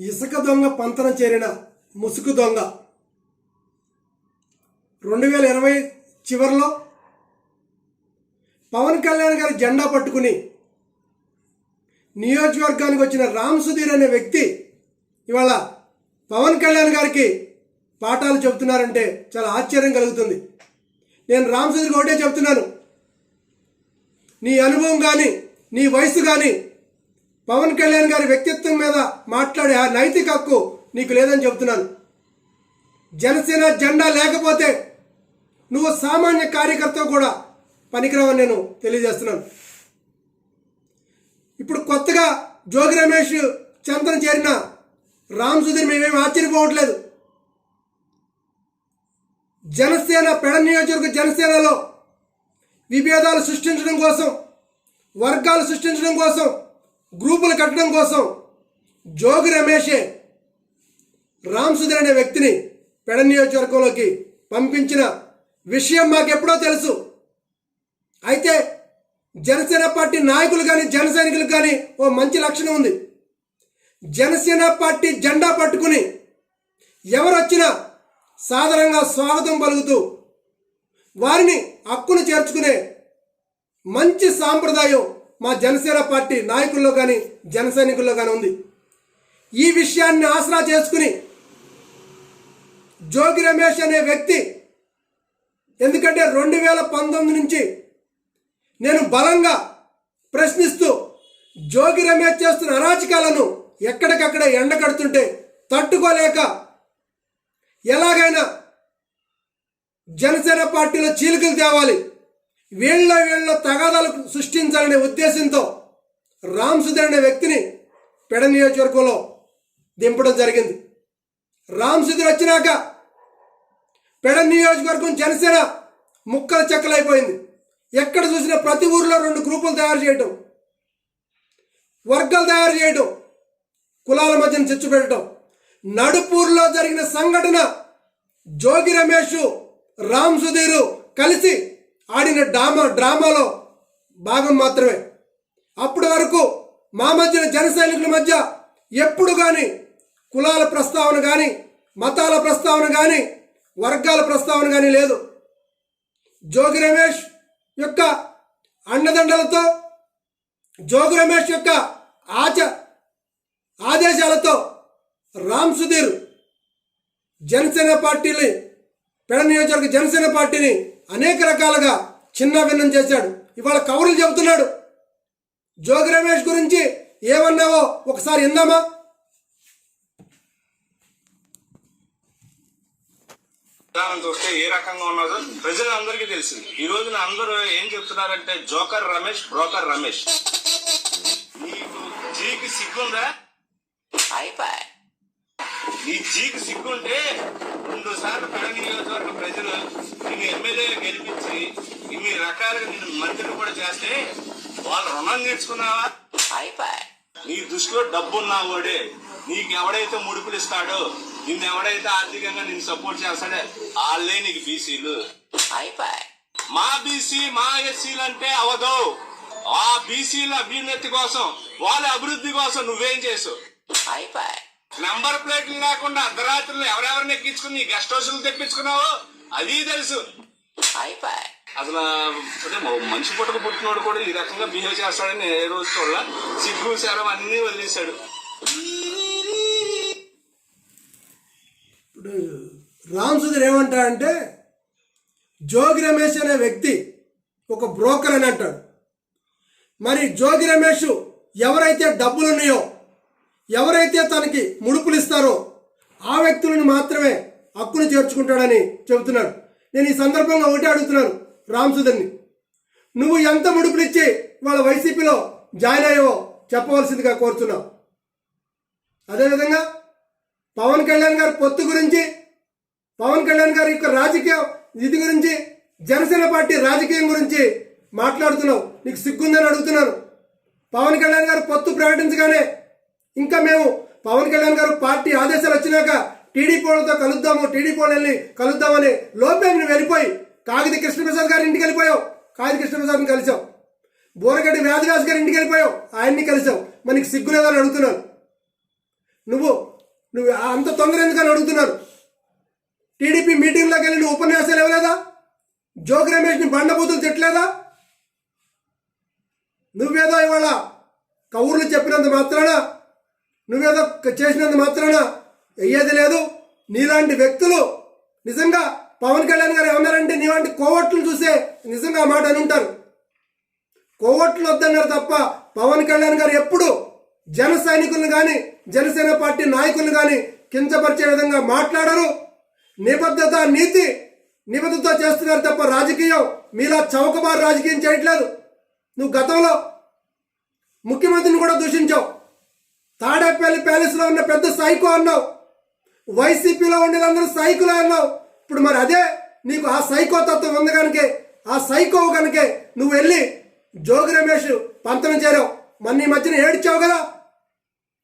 ఇసుక దొంగ పంతన చేరిన ముసుగు దొంగ. రెండు వేల ఇరవై చివరిలో పవన్ కళ్యాణ్ గారి జెండా పట్టుకుని నియోజకవర్గానికి వచ్చిన రామ్ సుధీర్ అనే వ్యక్తి ఇవాళ పవన్ కళ్యాణ్ గారికి పాఠాలు చెబుతున్నారంటే చాలా ఆశ్చర్యం కలుగుతుంది. నేను రామ్ సుధీర్కి ఒకటే చెప్తున్నాను నీ అనుభవం కానీ నీ వయసు కానీ పవన్ కళ్యాణ్ గారి వ్యక్తిత్వం మీద మాట్లాడే ఆ నైతిక హక్కు నీకు లేదని చెబుతున్నాను. జనసేన జెండా లేకపోతే నువ్వు సామాన్య కార్యకర్త కూడా పనికిరావని నేను తెలియజేస్తున్నాను. ఇప్పుడు కొత్తగా జోగి రమేష్ చంద్రన చేరిన రామ్ సుధీర్ మేమేమి ఆశ్చర్యపోవట్లేదు. జనసేన పెడ నియోజకవర్గ జనసేనలో విభేదాలు సృష్టించడం కోసం వర్గాలు సృష్టించడం కోసం గ్రూపులు కట్టడం కోసం జోగి రమేషే రామ్సుధర్ అనే వ్యక్తిని పెడ నియోజకవర్గంలోకి పంపించిన విషయం మాకెప్పుడో తెలుసు. అయితే జనసేన పార్టీ నాయకులు కానీ జన సైనికులు కానీ ఓ మంచి లక్షణం ఉంది. జనసేన పార్టీ జెండా పట్టుకుని ఎవరు వచ్చినా సాధారణంగా స్వాగతం పలుకుతూ వారిని హక్కును చేర్చుకునే మంచి సాంప్రదాయం మా జనసేన పార్టీ నాయకుల్లో కానీ జన సైనికుల్లో కానీ ఉంది. ఈ విషయాన్ని ఆసరా చేసుకుని జోగి రమేష్ అనే వ్యక్తి ఎందుకంటే రెండు వేల పంతొమ్మిది నుంచి నేను బలంగా ప్రశ్నిస్తూ జోగి రమేష్ చేస్తున్న అరాచకాలను ఎక్కడికక్కడ ఎండగడుతుంటే తట్టుకోలేక ఎలాగైనా జనసేన పార్టీలో చీలికలు తేవాలి. వీళ్ళ వీళ్ళ తగాదాలు సృష్టించాలనే ఉద్దేశంతో రామ్సుధీర్ అనే వ్యక్తిని పెడ నియోజకవర్గంలో దింపడం జరిగింది. రామ్సుధర్ వచ్చినాక పెడ నియోజకవర్గం జనసేన ముక్కల చెక్కలైపోయింది. ఎక్కడ చూసినా ప్రతి ఊర్లో రెండు గ్రూపులు తయారు చేయటం వర్గాలు తయారు చేయటం కులాల మధ్యన చిచ్చు పెట్టడం. నడుపూర్లో జరిగిన సంఘటన జోగి రమేష్ రామ్ సుధీర్ కలిసి ఆడిన డ్రామా డ్రామాలో భాగం మాత్రమే. అప్పటి వరకు మా మధ్యన జన సైనికుల మధ్య ఎప్పుడు కానీ కులాల ప్రస్తావన కానీ మతాల ప్రస్తావన కానీ వర్గాల ప్రస్తావన కానీ లేదు. జోగి రమేష్ యొక్క అండదండలతో జోగి రమేష్ యొక్క ఆచ ఆదేశాలతో రామ్ సుధీర్ జనసేన పార్టీని పెడ నియోజకవర్గ జనసేన పార్టీని అనేక రకాలుగా చిన్న భిన్నం చేశాడు. ఇవాళ కౌరులు చెబుతున్నాడు. జోగి రమేష్ గురించి ఏమన్నావో ఒకసారి ఇందామా విధానం చూస్తే ఏ రకంగా ఉన్నదో ప్రజలందరికీ తెలిసింది ఈ రోజున అందరూ ఏం చెప్తున్నారంటే జోకర్ రమేష్ బ్రోకర్ రమేష్. నీకు జీకి సిగ్గుందా? నీ జీకి సిగ్గుంటే రెండు సార్లు పెడ నియోజకవర్గ ప్రజలు నిన్ను ఎమ్మెల్యే గెలిపించి ఇన్ని రకాలుగా నిన్ను మంత్రిని కూడా చేస్తే వాళ్ళు రుణం తీర్చుకున్నావా? నీ దృష్టిలో డబ్బు ఉన్నవాడే నీకు ఎవడైతే ముడుపులు ఇస్తాడో నిన్ను ఎవడైతే ఆర్థికంగా నిన్ను సపోర్ట్ చేస్తాడో వాళ్ళే నీకు బీసీలు. మా బీసీ మా ఎస్సీలు అంటే అవదు. ఆ బీసీల అభ్యున్నతి కోసం వాళ్ళ అభివృద్ధి కోసం నువ్వేం చేసావు? అయిపోయి. నంబర్ ప్లేట్లు లేకుండా అర్ధరాత్రులు ఎవరెవరిని ఎక్కించుకుని గెస్ట్ హౌస్లు తెప్పించుకున్నావో? అది తెలుసు. అయిపోయి అసలు మనిషి పుట్టక పుట్టినోడు కూడా ఈ రకంగా బిహేవ్ చేస్తాడని ఏ రోజు చూడాల. సిగ్గు శరం అన్ని వదిలేశాడు. ఇప్పుడు రామ్ సుధీర్ ఏమంటాడంటే జోగి రమేష్ అనే వ్యక్తి ఒక బ్రోకర్ అని అంటాడు. మరి జోగి రమేష్ ఎవరైతే డబ్బులు ఉన్నాయో ఎవరైతే తనకి ముడుపులు ఇస్తారో ఆ వ్యక్తులను మాత్రమే హక్కును చేర్చుకుంటాడని చెబుతున్నాడు. నేను ఈ సందర్భంగా ఒకటి అడుగుతున్నాను రామ్సుధర్ని నువ్వు ఎంత ముడుపులు ఇచ్చి వాళ్ళ వైసీపీలో జాయిన్ అయ్యావో చెప్పవలసిందిగా కోరుతున్నావు అదేవిధంగా పవన్ కళ్యాణ్ గారి పొత్తు గురించి పవన్ కళ్యాణ్ గారి యొక్క రాజకీయ ఇది గురించి జనసేన పార్టీ రాజకీయం గురించి మాట్లాడుతున్నావు. నీకు సిగ్గుందని అడుగుతున్నాను. పవన్ కళ్యాణ్ గారు పొత్తు ప్రకటించగానే ఇంకా మేము పవన్ కళ్యాణ్ గారు పార్టీ ఆదేశాలు వచ్చినాక టీడీపీ వాళ్ళతో కలుద్దాము టీడీపీ వాళ్ళని కలుద్దామని లోపే నువ్వు వెళ్ళిపోయి కాగిత కృష్ణప్రసాద్ గారి ఇంటికి వెళ్ళిపోయావు కాగిత కృష్ణప్రసాద్ని కలిసావు బోరగడ్డి వ్యాధివ్యాస్ గారి ఇంటికి వెళ్ళిపోయావు ఆయన్ని కలిసావు మనకి సిగ్గు లేదని అడుగుతున్నాను నువ్వు నువ్వు అంత తొందర ఎందుకని అడుగుతున్నారు? టీడీపీ మీటింగ్లోకి వెళ్ళి నువ్వు ఉపన్యాసాలు ఇవ్వలేదా? జోగి రమేష్ని బండబూతులు తిట్టలేదా? నువ్వేదో ఇవాళ కౌర్లు చెప్పినంత మాత్రాన నువ్వేదో చేసినందు మాత్రాన అయ్యేది లేదు. నీలాంటి వ్యక్తులు నిజంగా పవన్ కళ్యాణ్ గారు ఏమన్నారంటే నీలాంటి కోవట్లు చూసే నిజంగా మాట అని ఉంటారు. కోవట్లు వద్దన్నారు తప్ప పవన్ కళ్యాణ్ గారు ఎప్పుడు జన సైనికులను కానీ జనసేన పార్టీ నాయకులను కానీ కించపరిచే విధంగా మాట్లాడరు. నిబద్ధత నీతి నిబద్ధత చేస్తున్నారు తప్ప రాజకీయం మీలా చౌకబారు రాజకీయం చేయట్లేదు. నువ్వు గతంలో ముఖ్యమంత్రిని కూడా దూషించావు. తాడేపల్లి ప్యాలెస్లో ఉన్న పెద్ద సైకో అన్నావు. వైసీపీలో ఉండేదందరూ సైకులే అన్నావు. ఇప్పుడు మరి అదే నీకు ఆ సైకో తత్వం ఉంది కనుకే ఆ సైకో కనుకే నువ్వు వెళ్ళి జోగి రమేష్ పంతనం చేరావు. మన ఈ మధ్యన ఏడ్చావు కదా?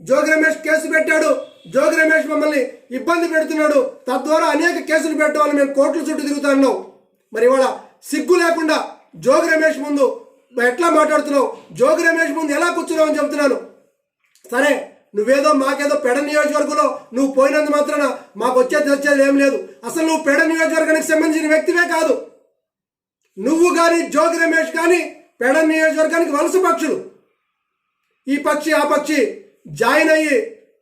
జోగి రమేష్ కేసు పెట్టాడు. జోగి రమేష్ మమ్మల్ని ఇబ్బంది పెడుతున్నాడు. తద్వారా అనేక కేసులు పెట్టాలని మేము కోర్టుల చుట్టూ తిరుగుతున్నావు మరి ఇవాళ సిగ్గు లేకుండా జోగి రమేష్ ముందు ఎట్లా మాట్లాడుతున్నావు? జోగి రమేష్ ముందు ఎలా కూర్చున్నావు అని చెప్తున్నాను. సరే నువ్వేదో మాకేదో పెడ నియోజకవర్గంలో నువ్వు పోయినందు మాత్రాన మాకు వచ్చేది వచ్చేది ఏం లేదు. అసలు నువ్వు పెడ నియోజకవర్గానికి సంబంధించిన వ్యక్తివే కాదు. నువ్వు కానీ జోగి రమేష్ కానీ పెడ నియోజకవర్గానికి వలస పక్షులు. ఈ పక్షి ఆ పక్షి జాయిన్ అయ్యి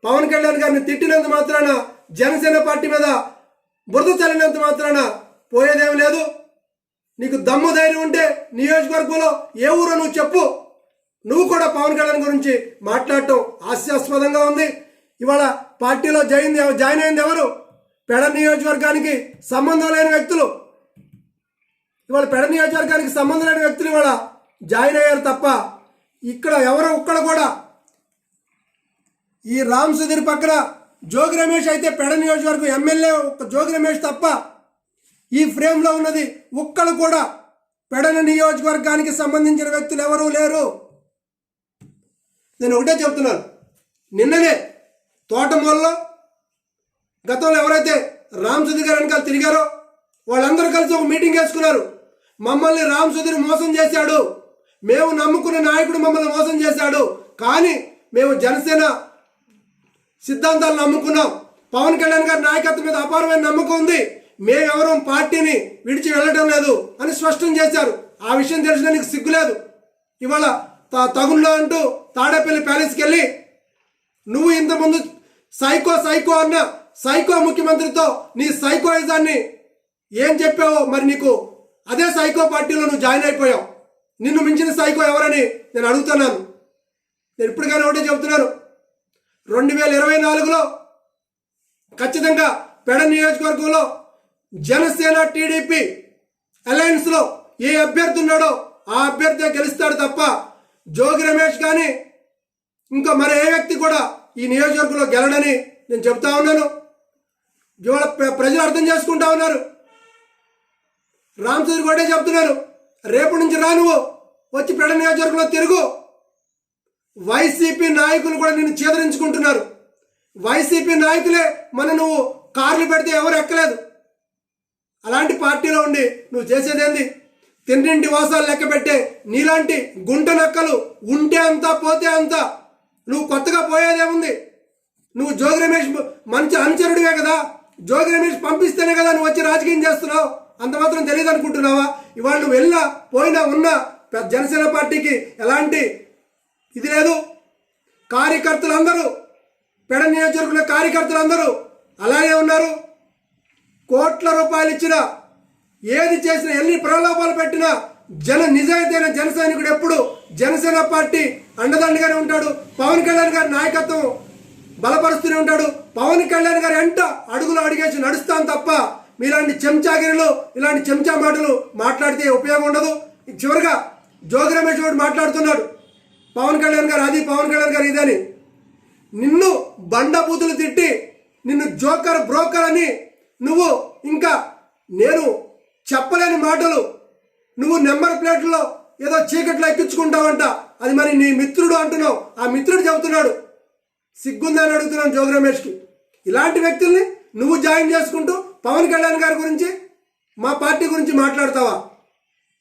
పవన్ కళ్యాణ్ గారిని తిట్టినంత మాత్రాన జనసేన పార్టీ మీద బురద చల్లినంత మాత్రాన పోయేదేం లేదు. నీకు దమ్ము ధైర్యం ఉంటే నియోజకవర్గంలో ఏ ఊరో నువ్వు చెప్పు. నువ్వు కూడా పవన్ కళ్యాణ్ గురించి మాట్లాడటం హాస్యాస్పదంగా ఉంది. ఇవాళ పార్టీలో జాయిన్ జాయిన్ అయింది ఎవరు? పెడ నియోజకవర్గానికి సంబంధం లేని వ్యక్తులు. ఇవాళ పెడ నియోజకవర్గానికి సంబంధం లేని వ్యక్తులు ఇవాళ జాయిన్ అయ్యారు తప్ప ఇక్కడ ఎవరో ఒక్కడ కూడా. ఈ రామ్ సుధీర్ పక్కన జోగి రమేష్ అయితే పెడ నియోజకవర్గం ఎమ్మెల్యే ఒక జోగి రమేష్ తప్ప ఈ ఫ్రేమ్లో ఉన్నది ఒక్కడు కూడా. పెడన నియోజకవర్గానికి సంబంధించిన వ్యక్తులు ఎవరూ లేరు. నేను ఒకటే చెప్తున్నాను. నిన్ననే తోటమూలలో గతంలో ఎవరైతే రామ్ సుధీర్ గారు వెనకాల తిరిగారో వాళ్ళందరూ కలిసి ఒక మీటింగ్ వేసుకున్నారు మమ్మల్ని రామ్ సుధీర్ మోసం చేశాడు. మేము నమ్ముకున్న నాయకుడు మమ్మల్ని మోసం చేశాడు. కానీ మేము జనసేన సిద్ధాంతాలు నమ్ముకున్నాం. పవన్ కళ్యాణ్ గారి నాయకత్వం మీద అపారమైన నమ్మకం ఉంది. మేమెవరం పార్టీని విడిచి వెళ్ళటం లేదు అని స్పష్టం చేశారు. ఆ విషయం తెలిసిన నీకు సిగ్గులేదు. ఇవాళ త- తగుల్లో అంటూ తాడేపల్లి ప్యాలెస్కి వెళ్ళి నువ్వు ఇంతకుముందు సైకో సైకో అన్న సైకో ముఖ్యమంత్రితో నీ సైకోయిజాన్ని ఏం చెప్పావో మరి నీకు అదే సైకో పార్టీలో నువ్వు జాయిన్ అయిపోయావు. నిన్ను మించిన సైకో ఎవరని నేను అడుగుతున్నాను. నేను ఇప్పటికైనా ఒకటే చెబుతున్నాను. రెండు వేల ఇరవై నాలుగులో ఖచ్చితంగా పెడ నియోజకవర్గంలో జనసేన టీడీపీ అలయన్స్లో ఏ అభ్యర్థి ఉన్నాడో ఆ అభ్యర్థి గెలుస్తాడు తప్ప జోగి రమేష్ కానీ ఇంకా మరి ఏ వ్యక్తి కూడా ఈ నియోజకవర్గంలో గెలడని నేను చెప్తా ఉన్నాను. ఇవాళ ప్ర- ప్రజలు అర్థం చేసుకుంటా ఉన్నారు. రామచంద్ర కూడా చెప్తున్నారు రేపు నుంచి రా నువ్వు వచ్చి పెడ నియోజకవర్గంలో తిరుగు. వైసీపీ నాయకులు కూడా నిన్ను చేదరించుకుంటున్నారు. వైసీపీ నాయకులే మన నువ్వు కార్లు పెడితే ఎవరు ఎక్కలేదు. అలాంటి పార్టీలో ఉండి నువ్వు చేసేదేంది? తిన్నింటి వాసాలు లెక్క పెట్టే నీలాంటి గుంట నక్కలు ఉంటే అంత పోతే అంత. నువ్వు కొత్తగా పోయేదేముంది? నువ్వు జోగి రమేష్ మంచి అనుచరుడివే కదా. జోగి రమేష్ పంపిస్తేనే కదా నువ్వు వచ్చి రాజకీయం చేస్తున్నావు. అంత మాత్రం తెలియదు అనుకుంటున్నావా ఇవాళ నువ్వు వెళ్ళినా పోయినా ఉన్నా పెద్ద జనసేన పార్టీకి ఎలాంటి ఇది లేదు. కార్యకర్తలందరూ పెడ నియోజకవర్గంలో కార్యకర్తలందరూ అలాగే ఉన్నారు. కోట్ల రూపాయలు ఇచ్చిన ఏది చేసినా ఎన్ని ప్రలోభాలు పెట్టినా జన నిజాయితీన జన సైనికుడు ఎప్పుడు? జనసేన పార్టీ అండదండగానే ఉంటాడు. పవన్ కళ్యాణ్ గారి నాయకత్వం బలపరుస్తూనే ఉంటాడు. పవన్ కళ్యాణ్ గారి ఎంట అడుగులు అడిగేసి నడుస్తాం తప్ప మీలాంటి చెంచాగిరిలు ఇలాంటి చెంచా మాటలు మాట్లాడితే ఉపయోగం ఉండదు. చివరిగా జోగి రమేష్ గారు మాట్లాడుతున్నాడు. పవన్ కళ్యాణ్ గారు అది పవన్ కళ్యాణ్ గారు ఇదని నిన్ను బండబూతులు తిట్టి నిన్ను జోకర్ బ్రోకర్ అని నువ్వు ఇంకా నేను చెప్పలేని మాటలు. నువ్వు నెంబర్ ప్లేట్లో ఏదో చీకట్లో ఎక్కించుకుంటావంట. అది మరి నీ మిత్రుడు అంటున్నావు. ఆ మిత్రుడు చెబుతున్నాడు. సిగ్గుందని అడుగుతున్నాను జోగి రమేష్కి. ఇలాంటి వ్యక్తుల్ని నువ్వు జాయిన్ చేసుకుంటూ పవన్ కళ్యాణ్ గారి గురించి మా పార్టీ గురించి మాట్లాడతావా?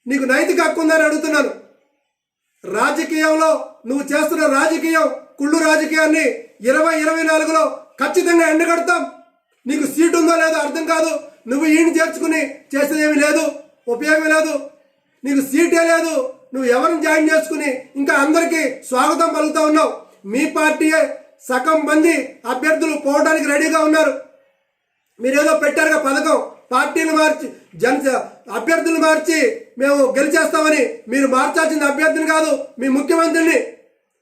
నీకు నైతిక హక్కు ఉందని అడుగుతున్నాను. రాజకీయంలో నువ్వు చేస్తున్న రాజకీయం కుళ్ళు రాజకీయాన్ని ఇరవై ఇరవై నాలుగులో ఖచ్చితంగా ఎండగడతాం. నీకు సీటు ఉందో లేదో అర్థం కాదు. నువ్వు ఈయన చేర్చుకుని చేసేదేమీ లేదు ఉపయోగం లేదు. నీకు సీటే లేదు నువ్వు ఎవరిని జాయిన్ చేసుకుని ఇంకా అందరికీ స్వాగతం పలుకుతా ఉన్నావు. మీ పార్టీయే సగం మంది అభ్యర్థులు పోవడానికి రెడీగా ఉన్నారు. మీరేదో పెట్టారుగా పథకం పార్టీని మార్చి జన అభ్యర్థులు మార్చి మేము గెలిచేస్తామని మీరు మార్చాల్సిన అభ్యర్థిని కాదు మీ ముఖ్యమంత్రిని.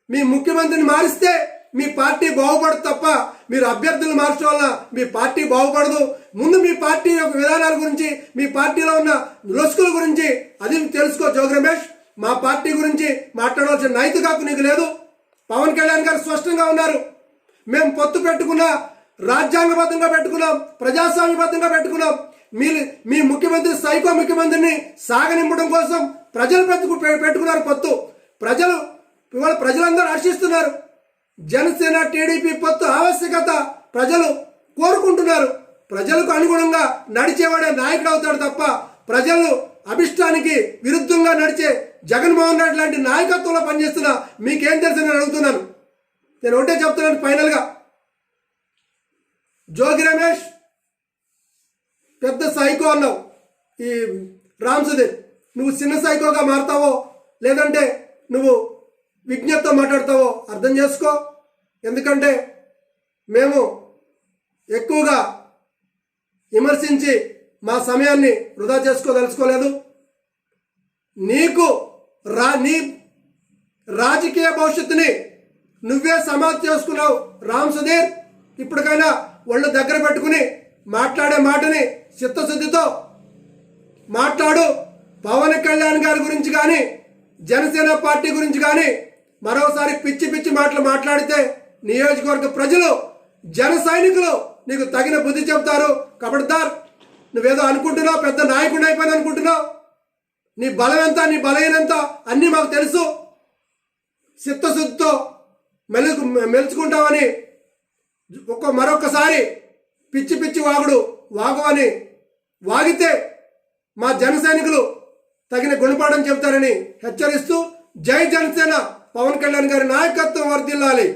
మీ ముఖ్యమంత్రిని మారిస్తే మీ పార్టీ బాగుపడదు తప్ప మీరు అభ్యర్థులు మార్చడం వల్ల మీ పార్టీ బాగుపడదు. ముందు మీ పార్టీ యొక్క విధానాల గురించి మీ పార్టీలో ఉన్న లొసుకుల గురించి అది తెలుసుకో జోగి రమేష్. మా పార్టీ గురించి మాట్లాడవలసిన నైతిక హక్కు నీకు లేదు. పవన్ కళ్యాణ్ గారు స్పష్టంగా ఉన్నారు. మేము పొత్తు పెట్టుకున్న రాజ్యాంగబద్ధంగా పెట్టుకున్నాం ప్రజాస్వామ్యబద్ధంగా పెట్టుకున్నాం. మీ మీ ముఖ్యమంత్రి సైకో ముఖ్యమంత్రిని సాగనింపడం కోసం ప్రజలు పెట్టుకు పె- పెట్టుకున్నారు పొత్తు. ప్రజలు ఇవాళ ప్రజలందరూ హర్షిస్తున్నారు. జనసేన టీడీపీ పొత్తు ఆవశ్యకత ప్రజలు కోరుకుంటున్నారు. ప్రజలకు అనుగుణంగా నడిచేవాడే నాయకుడు అవుతాడు తప్ప ప్రజలు అభిష్టానికి విరుద్ధంగా నడిచే జగన్మోహన్ రెడ్డి లాంటి నాయకత్వంలో పనిచేస్తున్న మీకేం తెలుసు నేను అడుగుతున్నాను. నేను ఒకటే చెప్తున్నాను ఫైనల్గా. జోగి రమేష్ పెద్ద సైకో అన్నావు. ఈ రామ్ సుధీర్ నువ్వు చిన్న సైకోగా మారుతావో లేదంటే నువ్వు విజ్ఞప్తితో మాట్లాడతావో అర్థం చేసుకో. ఎందుకంటే మేము ఎక్కువగా విమర్శించి మా సమయాన్ని వృధా చేసుకోదలుచుకోలేదు. నీకు రా నీ రాజకీయ భవిష్యత్తుని నువ్వే సమాధి చేసుకున్నావు రామ్ సుధీర్. ఇప్పటికైనా ఒళ్ళు దగ్గర పెట్టుకుని మాట్లాడే మాటని చిత్తశుద్ధితో మాట్లాడు. పవన్ కళ్యాణ్ గారి గురించి కానీ జనసేన పార్టీ గురించి కానీ మరోసారి పిచ్చి పిచ్చి మాటలు మాట్లాడితే నియోజకవర్గ ప్రజలు జన సైనికులు నీకు తగిన బుద్ధి చెప్తారు కబడ్దార్ నువ్వేదో అనుకుంటున్నావు పెద్ద నాయకుడు అయిపోయింది అనుకుంటున్నావు. నీ బలం ఎంత నీ బలహీనంత అన్నీ మాకు తెలుసు. చిత్తశుద్ధితో మెలుకు మెలుచుకుంటామని ఒక్క మరొకసారి పిచ్చి పిచ్చి వాగుడు వాగవని వాగితే మా జన సైనికులు తగిన గుణపాఠం చెబుతారని హెచ్చరిస్తూ జై జనసేన. పవన్ కళ్యాణ్ గారి నాయకత్వం వర్దిల్లాలి